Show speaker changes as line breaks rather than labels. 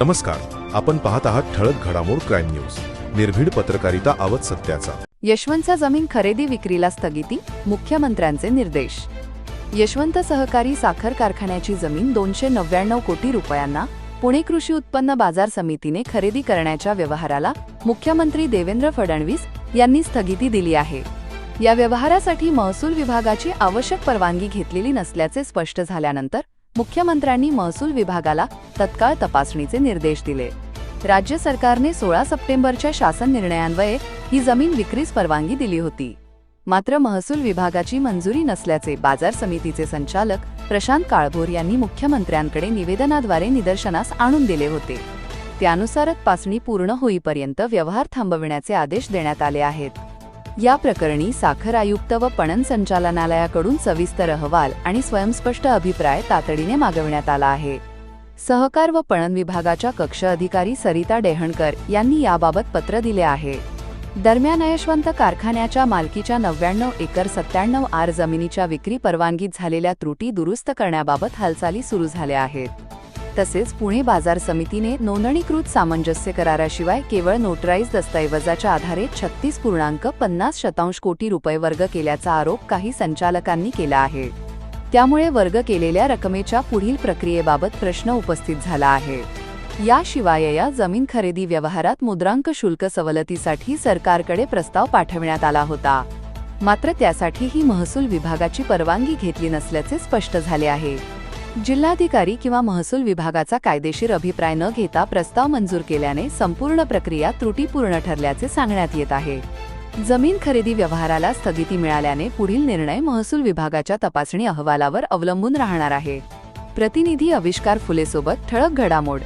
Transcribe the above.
नमस्कार आपण पाहत आहात ठळक घडामोड क्राईम न्यूज. निर्भीड पत्रकारिता आवत सत्याचा.
यशवंतचा जमीन खरेदी विक्रीला स्थगिती मुख्यमंत्र्यांचे निर्देश. यशवंत सहकारी साखर कारखान्याची जमीन दोनशे नव्याण्णव कोटी रुपयांना पुणे कृषी उत्पन्न बाजार समितीने खरेदी करण्याच्या व्यवहाराला मुख्यमंत्री देवेंद्र फडणवीस यांनी स्थगिती दिली आहे. या व्यवहारासाठी महसूल विभागाची आवश्यक परवानगी घेतलेली नसल्याचे स्पष्ट झाल्यानंतर मुख्यमंत्र्यांनी महसूल विभागाला तत्काळ तपासणीचे निर्देश दिले. राज्य सरकारने सोळा सप्टेंबरच्या शासन निर्णयान्वये ही जमीन विक्रीस परवानगी दिली होती. मात्र महसूल विभागाची मंजुरी नसल्याचे बाजार समितीचे संचालक प्रशांत काळभोर यांनी मुख्यमंत्र्यांकडे निवेदनाद्वारे निदर्शनास आणून दिले होते. त्यानुसारच पासणी पूर्ण होईपर्यंत व्यवहार थांबविण्याचे आदेश देण्यात आले आहेत. या प्रकरणी साखर आयुक्त व पणन संचालनालयाकडून सविस्तर अहवाल आणि स्वयंस्पष्ट अभिप्राय तातडीने मागविण्यात आला आहे. सहकार व पणन विभागाच्या कक्ष अधिकारी सरिता डेहणकर यांनी याबाबत पत्र दिले आहे. दरम्यान यशवंत कारखान्याच्या मालकीच्या नव्याण्णव एकर सत्त्याण्णव आर जमिनीच्या विक्री परवानगीत झालेल्या त्रुटी दुरुस्त करण्याबाबत हालचाली सुरू झाल्या आहेत. तसेच पुणे बाजार समितीने नोंदणीकृत सामंजस्य कराराशिवाय केवळ नोटराईज दस्तऐवजाच्या आधारे छत्तीस पूर्णांक पन्नास शतांश कोटी रुपये वर्ग केल्याचा आरोप काही संचालकांनी केला आहे. त्यामुळे वर्ग केलेल्या रकमेच्या पुढील प्रक्रियेबाबत प्रश्न उपस्थित झाला आहे. याशिवाय या जमीन खरेदी व्यवहारात मुद्रांक शुल्क सवलतीसाठी सरकारकडे प्रस्ताव पाठविण्यात आला होता. मात्र त्यासाठीही महसूल विभागाची परवानगी घेतली नसल्याचे स्पष्ट झाले आहे. जिल्हाधिकारी किंवा महसूल विभागाचा कायदेशीर अभिप्राय न घेता प्रस्ताव मंजूर केल्याने संपूर्ण प्रक्रिया त्रुटीपूर्ण ठरल्याचे सांगण्यात येत आहे. जमीन खरेदी व्यवहाराला स्थगिती मिळाल्याने पुढील निर्णय महसूल विभागाच्या तपासणी अहवालावर अवलंबून राहणार आहे. प्रतिनिधी आविष्कार फुलेसोबत ठळक घडामोड